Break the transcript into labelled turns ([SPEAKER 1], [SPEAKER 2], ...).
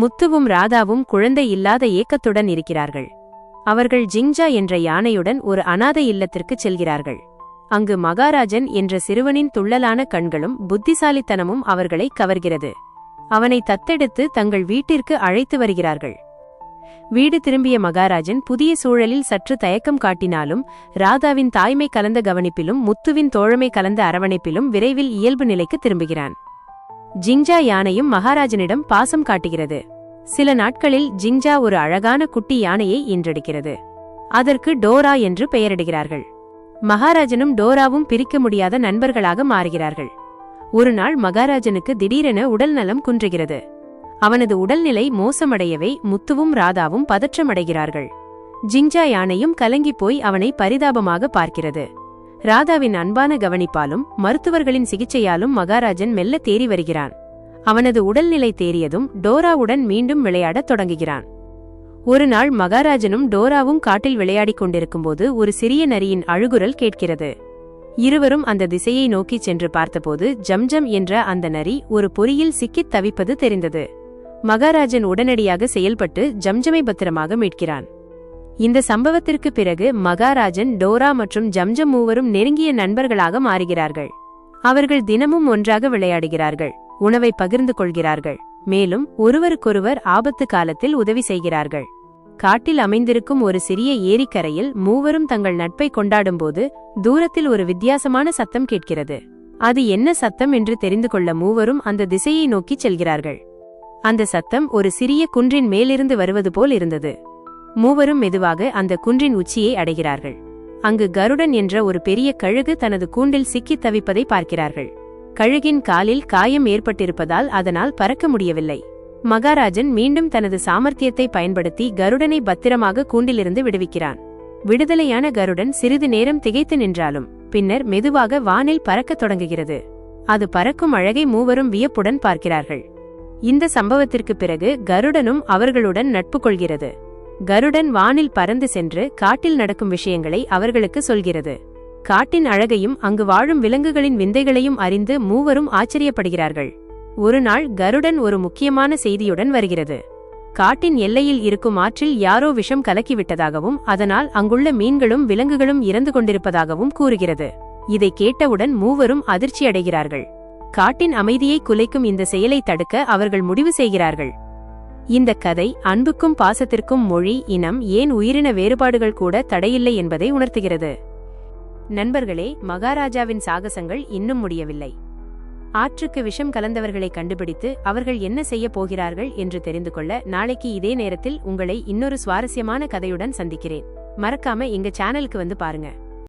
[SPEAKER 1] முத்துவும் ராதாவும் குழந்தை இல்லாத ஏக்கத்துடன் இருக்கிறார்கள். அவர்கள் ஜிங்ஜா என்ற யானையுடன் ஒரு அனாதை இல்லத்திற்கு செல்கிறார்கள். அங்கு மகாராஜன் என்ற சிறுவனின் துள்ளலான கண்களும் புத்திசாலித்தனமும் அவர்களை கவர்கிறது. அவனை தத்தெடுத்து தங்கள் வீட்டிற்கு அழைத்து வருகிறார்கள். வீடு திரும்பிய மகாராஜன் புதிய சூழலில் சற்று தயக்கம் காட்டினாலும் ராதாவின் தாய்மை கலந்த கவனிப்பிலும் முத்துவின் தோழமை கலந்த அரவணைப்பிலும் விரைவில் இயல்பு நிலைக்கு திரும்புகிறான். ஜிங்ஜா யானையும் மகாராஜனிடம் பாசம் காட்டுகிறது. சில நாட்களில் ஜிங்ஜா ஒரு அழகான குட்டி யானையை ஈன்றெடுக்கிறது. அதற்கு டோரா என்று பெயரிடுகிறார்கள். மகாராஜனும் டோராவும் பிரிக்க முடியாத நண்பர்களாக மாறுகிறார்கள். ஒரு நாள் மகாராஜனுக்கு திடீரென உடல்நலம் குன்றுகிறது. அவனது உடல்நிலை மோசமடையவே முத்துவும் ராதாவும் பதற்றமடைகிறார்கள். ஜிங்ஜா யானையும் கலங்கிப் போய் அவனை பரிதாபமாக பார்க்கிறது. ராதாவின் அன்பான கவனிப்பாலும் மருத்துவர்களின் சிகிச்சையாலும் மகாராஜன் மெல்ல தேறி வருகிறான். அவனது உடல்நிலை தேறியதும் டோராவுடன் மீண்டும் விளையாடத் தொடங்குகிறான். ஒரு நாள் மகாராஜனும் டோராவும் காட்டில் விளையாடிக் கொண்டிருக்கும்போது ஒரு சிறிய நரியின் அழுகுரல் கேட்கிறது. இருவரும் அந்த திசையை நோக்கிச் சென்று பார்த்தபோது ஜம்ஜம் என்ற அந்த நரி ஒரு பொறியில் சிக்கித் தவிப்பது தெரிந்தது. மகாராஜன் உடனடியாக செயல்பட்டு ஜம்ஜமை பத்திரமாக மீட்கிறான். இந்த சம்பவத்திற்கு பிறகு மகாராஜன் டோரா மற்றும் ஜம்ஜம் மூவரும் நெருங்கிய நண்பர்களாக மாறுகிறார்கள். அவர்கள் தினமும் ஒன்றாக விளையாடுகிறார்கள் உணவை பகிர்ந்து கொள்கிறார்கள். மேலும் ஒருவருக்கொருவர் ஆபத்து காலத்தில் உதவி செய்கிறார்கள். காட்டில் அமைந்திருக்கும் ஒரு சிறிய ஏரிக்கரையில் மூவரும் தங்கள் நட்பை கொண்டாடும்போது தூரத்தில் ஒரு வித்தியாசமான சத்தம் கேட்கிறது. அது என்ன சத்தம் என்று தெரிந்து கொள்ள மூவரும் அந்த திசையை நோக்கிச் செல்கிறார்கள். அந்த சத்தம் ஒரு சிறிய குன்றின் மேலிருந்து வருவது போல் இருந்தது. மூவரும் மெதுவாக அந்த குன்றின் உச்சியை அடைகிறார்கள். அங்கு கருடன் என்ற ஒரு பெரிய கழுகு தனது கூண்டில் சிக்கித் தவிப்பதை பார்க்கிறார்கள். கழுகின் காலில் காயம் ஏற்பட்டிருப்பதால் அதனால் பறக்க முடியவில்லை. மகாராஜன் மீண்டும் தனது சாமர்த்தியத்தை பயன்படுத்தி கருடனை பத்திரமாக கூண்டிலிருந்து விடுவிக்கிறான். விடுதலையான கருடன் சிறிது நேரம் திகைத்து நின்றாலும் பின்னர் மெதுவாக வானில் பறக்கத் தொடங்குகிறது. அது பறக்கும் அழகை மூவரும் வியப்புடன் பார்க்கிறார்கள். இந்த சம்பவத்திற்கு பிறகு கருடனும் அவர்களுடன் நட்பு கொள்கிறது. கருடன் வானில் பறந்து சென்று காட்டில் நடக்கும் விஷயங்களை அவர்களுக்கு சொல்கிறது. காட்டின் அழகையும் அங்கு வாழும் விலங்குகளின் விந்தைகளையும் அறிந்து மூவரும் ஆச்சரியப்படுகிறார்கள். ஒரு நாள் கருடன் ஒரு முக்கியமான செய்தியுடன் வருகிறது. காட்டின் எல்லையில் இருக்கும் ஆற்றில் யாரோ விஷம் கலக்கிவிட்டதாகவும் அதனால் அங்குள்ள மீன்களும் விலங்குகளும் இறந்து கொண்டிருப்பதாகவும் கூறுகிறது. இதை கேட்டவுடன் மூவரும் அதிர்ச்சியடைகிறார்கள். காட்டின் அமைதியை குலைக்கும் இந்த செயலை தடுக்க அவர்கள் முடிவு செய்கிறார்கள். இந்த கதை அன்புக்கும் பாசத்திற்கும் மொழி இனம் ஏன் உயிரின வேறுபாடுகள் கூட தடையில்லை என்பதை உணர்த்துகிறது. நண்பர்களே மகாராஜாவின் சாகசங்கள் இன்னும் முடியவில்லை. ஆற்றுக்கு விஷம் கலந்தவர்களை கண்டுபிடித்து அவர்கள் என்ன செய்யப் போகிறார்கள் என்று தெரிந்து கொள்ள நாளைக்கு இதே நேரத்தில் உங்களை இன்னொரு சுவாரஸ்யமான கதையுடன் சந்திக்கிறேன். மறக்காம எங்க சேனலுக்கு வந்து பாருங்க.